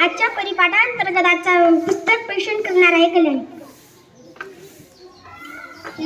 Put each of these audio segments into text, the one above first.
आजच्या परिपाठांतर्गत आजचा पुस्तक पेशन करणार आहे कल्याणी.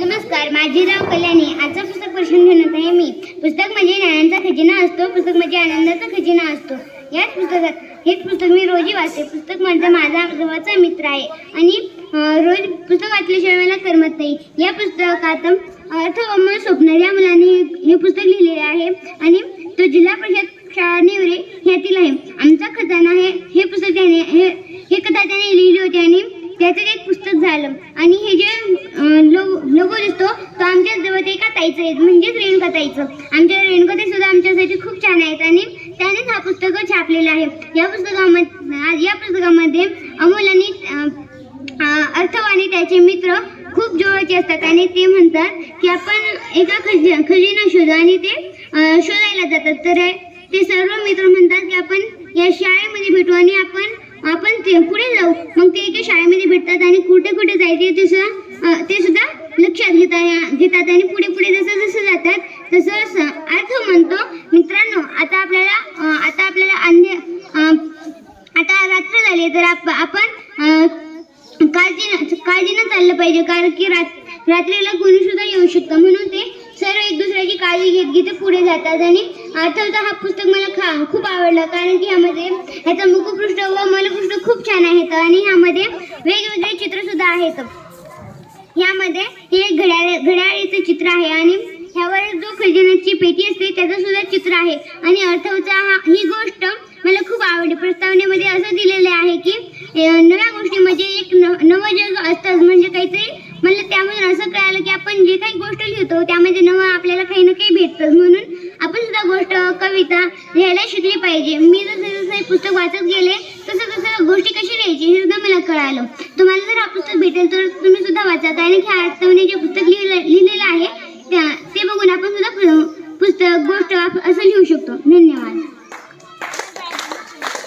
नमस्कार माझे नाव कल्याणी. आजचं पुस्तक प्रश्न घेण्यात आहे मी. पुस्तक म्हणजे ज्ञानांचा खजिना असतो पुस्तक म्हणजे आनंदाचा खजिना असतो. याच पुस्तकात हेच पुस्तक मी रोजी वाचते. पुस्तक माझा माझा जवळचा मित्र आहे. आणि रोज पुस्तक वाचल्याशिवाय मला करमत नाही. या पुस्तकात अर्थ स्वप्न या मुलांनी हे पुस्तक लिहिलेले आहे. आणि तो जिल्हा परिषद शाळा नेवरे ह्यातील आहे आमचा खजाना हे हे पुस्तक त्याने हे हे कथा त्याने लिहिली होती आणि त्याचं एक पुस्तक झालं. आणि हे जे लो लोगो दिसतो तो आमच्या जवळ एका ताईचं आहे. म्हणजेच रेणुका ताईचं आमच्या रेणुका सुद्धा आमच्यासाठी खूप छान आहेत आणि त्यानेच हा पुस्तक छापलेलं आहे. या पुस्तकामध्ये या पुस्तकामध्ये अमोल आणि अर्थव आणि त्याचे मित्र खूप जवळचे असतात आणि ते म्हणतात की आपण एका खज खजिना शोधू आणि ते शोधायला जातात. तर ते सर्व मित्र म्हणतात की आपण या शाळेमध्ये भेटू आणि आपण आपण ते पुढे जाऊ. मग ते एका शाळेमध्ये भेटतात आणि कुठे कुठे जायचे ते सुद्धा ते सुद्धा लक्षात घेता घेतात आणि पुढे पुढे जसं जसं जातात तसं असं अर्थ म्हणतो मित्रांनो आता आपल्याला आता आपल्याला अन्य आता रात्र झाली तर आप आपण अं, काळजी काळजीनं चाललं पाहिजे कारण की रात्र रात्रीला कोणी सुद्धा येऊ शकतं. म्हणून ते सर्व एक काळजी घेत घेत पुढे जातात. आणि आठवता हा पुस्तक मला खा खूप आवडलं. कारण की ह्यामध्ये ह्याचा मुखपृष्ठ व मलपृष्ठ खूप छान आहेत. आणि ह्यामध्ये वेगवेगळे चित्र सुद्धा आहेत. ह्यामध्ये हे एक घड्याळ घड्याळीचं चित्र आहे. आणि ह्यावर जो खजिन्याची पेटी असते त्याचं सुद्धा चित्र आहे. आणि अर्थवचा हा ही गोष्ट मला खूप आवडली. प्रस्तावनेमध्ये असं दिलेलं आहे की नव्या गोष्टी म्हणजे एक न नवं जग असतं म्हणजे काहीतरी मला त्यामधून असं कळालं की आपण जे काही गोष्ट लिहितो त्यामध्ये नवं आपल्याला काही ना काही भेटतं. म्हणून आपण सुद्धा गोष्ट कविता लिहायला शिकली पाहिजे. मी जसं जसं हे पुस्तक वाचत गेले तसं तसं गोष्टी कशी लिहायची हे सुद्धा मला कळालं. तुम्हाला जर हा पुस्तक भेटेल तर तुम्ही सुद्धा वाचा. कारण की आठवणे जे पुस्तक लिहिलं लिहिलेलं आहे त्या ते बघून आपण सुद्धा पुस्तक गोष्ट असं लिहू शकतो. धन्यवाद.